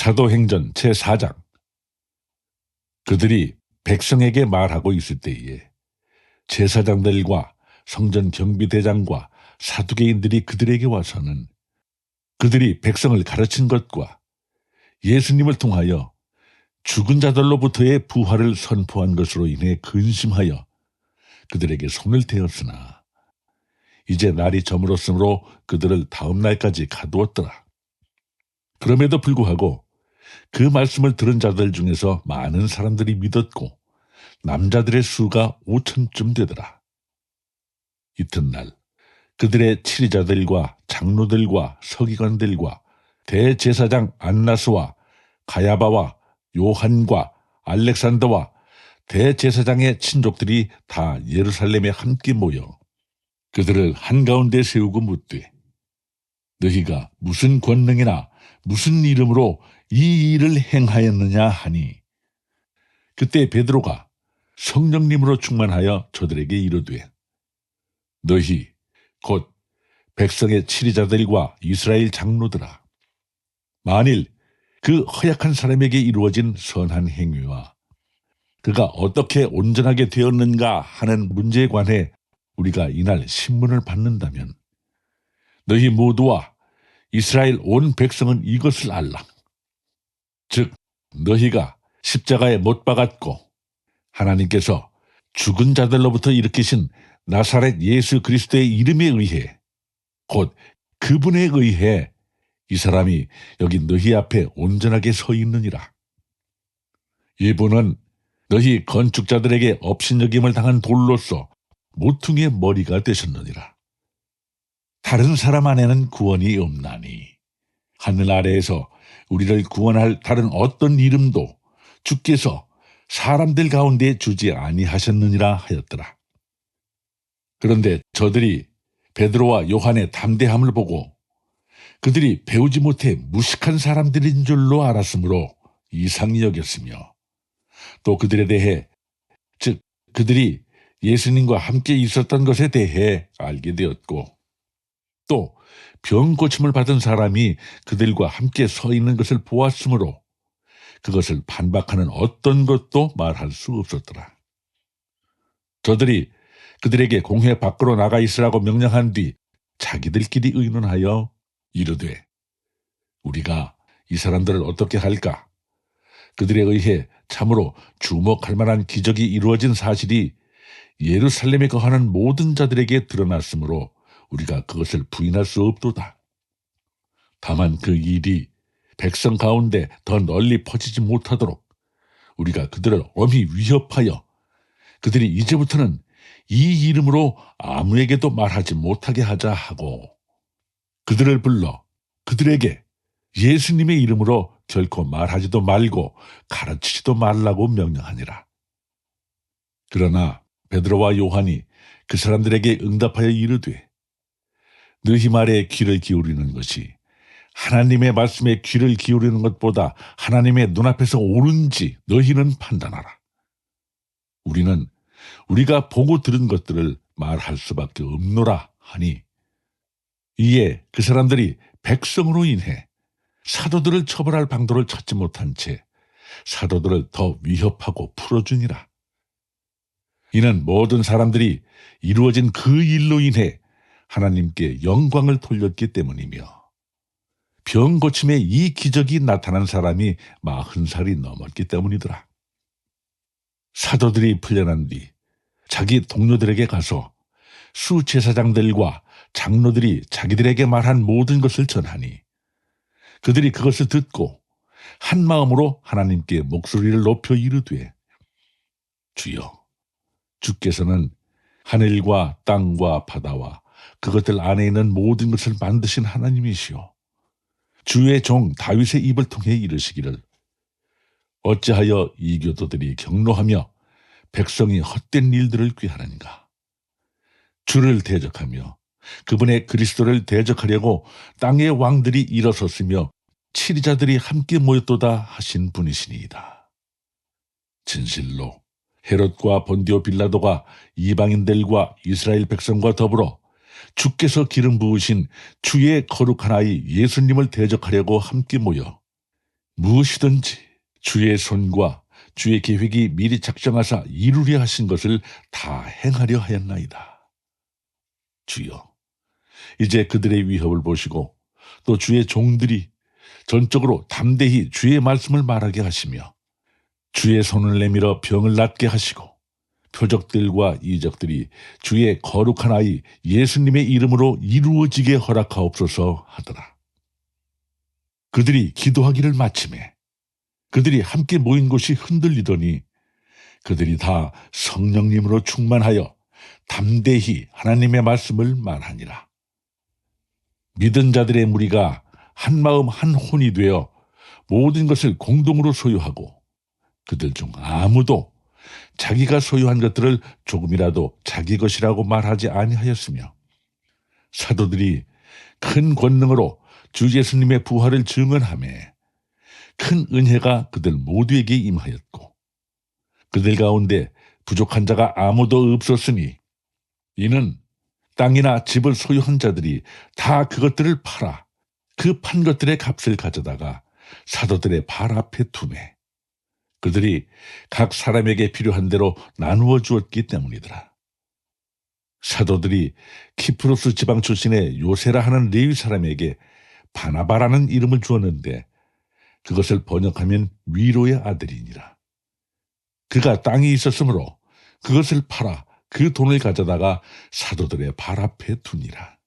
사도행전 제4장 그들이 백성에게 말하고 있을 때에 제사장들과 성전 경비대장과 사두개인들이 그들에게 와서는 그들이 백성을 가르친 것과 예수님을 통하여 죽은 자들로부터의 부활을 선포한 것으로 인해 근심하여 그들에게 손을 대었으나 이제 날이 저물었으므로 그들을 다음 날까지 가두었더라. 그럼에도 불구하고 그 말씀을 들은 자들 중에서 많은 사람들이 믿었고 남자들의 수가 5천쯤 되더라. 이튿날 그들의 치리자들과 장로들과 서기관들과 대제사장 안나스와 가야바와 요한과 알렉산더와 대제사장의 친족들이 다 예루살렘에 함께 모여 그들을 한가운데 세우고 묻되 너희가 무슨 권능이나 무슨 이름으로 이 일을 행하였느냐 하니 그때 베드로가 성령님으로 충만하여 저들에게 이르되 너희 곧 백성의 치리자들과 이스라엘 장로들아 만일 그 허약한 사람에게 이루어진 선한 행위와 그가 어떻게 온전하게 되었는가 하는 문제에 관해 우리가 이날 신문을 받는다면 너희 모두와 이스라엘 온 백성은 이것을 알라. 즉 너희가 십자가에 못 박았고 하나님께서 죽은 자들로부터 일으키신 나사렛 예수 그리스도의 이름에 의해 곧 그분에 의해 이 사람이 여기 너희 앞에 온전하게 서 있느니라. 이분은 너희 건축자들에게 업신여김을 당한 돌로서 모퉁이의 머리가 되셨느니라. 다른 사람 안에는 구원이 없나니 하늘 아래에서 우리를 구원할 다른 어떤 이름도 주께서 사람들 가운데 주지 아니하셨느니라 하였더라. 그런데 저들이 베드로와 요한의 담대함을 보고 그들이 배우지 못해 무식한 사람들인 줄로 알았으므로 이상히 여겼으며 또 그들에 대해 즉 그들이 예수님과 함께 있었던 것에 대해 알게 되었고 또 병 고침을 받은 사람이 그들과 함께 서 있는 것을 보았으므로 그것을 반박하는 어떤 것도 말할 수 없었더라. 저들이 그들에게 공회 밖으로 나가 있으라고 명령한 뒤 자기들끼리 의논하여 이르되 우리가 이 사람들을 어떻게 할까? 그들에 의해 참으로 주목할 만한 기적이 이루어진 사실이 예루살렘에 거하는 모든 자들에게 드러났으므로 우리가 그것을 부인할 수 없도다. 다만 그 일이 백성 가운데 더 널리 퍼지지 못하도록 우리가 그들을 엄히 위협하여 그들이 이제부터는 이 이름으로 아무에게도 말하지 못하게 하자 하고 그들을 불러 그들에게 예수님의 이름으로 결코 말하지도 말고 가르치지도 말라고 명령하니라. 그러나 베드로와 요한이 그 사람들에게 응답하여 이르되 너희 말에 귀를 기울이는 것이 하나님의 말씀에 귀를 기울이는 것보다 하나님의 눈앞에서 옳은지 너희는 판단하라. 우리는 우리가 보고 들은 것들을 말할 수밖에 없노라 하니 이에 그 사람들이 백성으로 인해 사도들을 처벌할 방도를 찾지 못한 채 사도들을 더 위협하고 풀어주니라. 이는 모든 사람들이 이루어진 그 일로 인해 하나님께 영광을 돌렸기 때문이며 병 고침에 이 기적이 나타난 사람이 마흔 살이 넘었기 때문이더라. 사도들이 풀려난 뒤 자기 동료들에게 가서 수 제사장들과 장로들이 자기들에게 말한 모든 것을 전하니 그들이 그것을 듣고 한 마음으로 하나님께 목소리를 높여 이르되 주여 주께서는 하늘과 땅과 바다와 그것들 안에 있는 모든 것을 만드신 하나님이시오. 주의 종 다윗의 입을 통해 이르시기를 어찌하여 이교도들이 경로하며 백성이 헛된 일들을 꾀하는가? 주를 대적하며 그분의 그리스도를 대적하려고 땅의 왕들이 일어섰으며 치리자들이 함께 모였도다 하신 분이시니이다. 진실로 헤롯과 본디오 빌라도가 이방인들과 이스라엘 백성과 더불어 주께서 기름 부으신 주의 거룩한 아이 예수님을 대적하려고 함께 모여 무엇이든지 주의 손과 주의 계획이 미리 작정하사 이루려 하신 것을 다 행하려 하였나이다. 주여, 이제 그들의 위협을 보시고 또 주의 종들이 전적으로 담대히 주의 말씀을 말하게 하시며 주의 손을 내밀어 병을 낫게 하시고 표적들과 이적들이 주의 거룩한 아이 예수님의 이름으로 이루어지게 허락하옵소서 하더라. 그들이 기도하기를 마침에 그들이 함께 모인 곳이 흔들리더니 그들이 다 성령님으로 충만하여 담대히 하나님의 말씀을 말하니라. 믿은 자들의 무리가 한 마음 한 혼이 되어 모든 것을 공동으로 소유하고 그들 중 아무도 자기가 소유한 것들을 조금이라도 자기 것이라고 말하지 아니하였으며 사도들이 큰 권능으로 주 예수님의 부활을 증언함에 큰 은혜가 그들 모두에게 임하였고 그들 가운데 부족한 자가 아무도 없었으니 이는 땅이나 집을 소유한 자들이 다 그것들을 팔아 그 판 것들의 값을 가져다가 사도들의 발 앞에 두매 그들이 각 사람에게 필요한 대로 나누어 주었기 때문이더라. 사도들이 키프로스 지방 출신의 요세라 하는 레위 사람에게 바나바라는 이름을 주었는데 그것을 번역하면 위로의 아들이니라. 그가 땅이 있었으므로 그것을 팔아 그 돈을 가져다가 사도들의 발 앞에 두니라.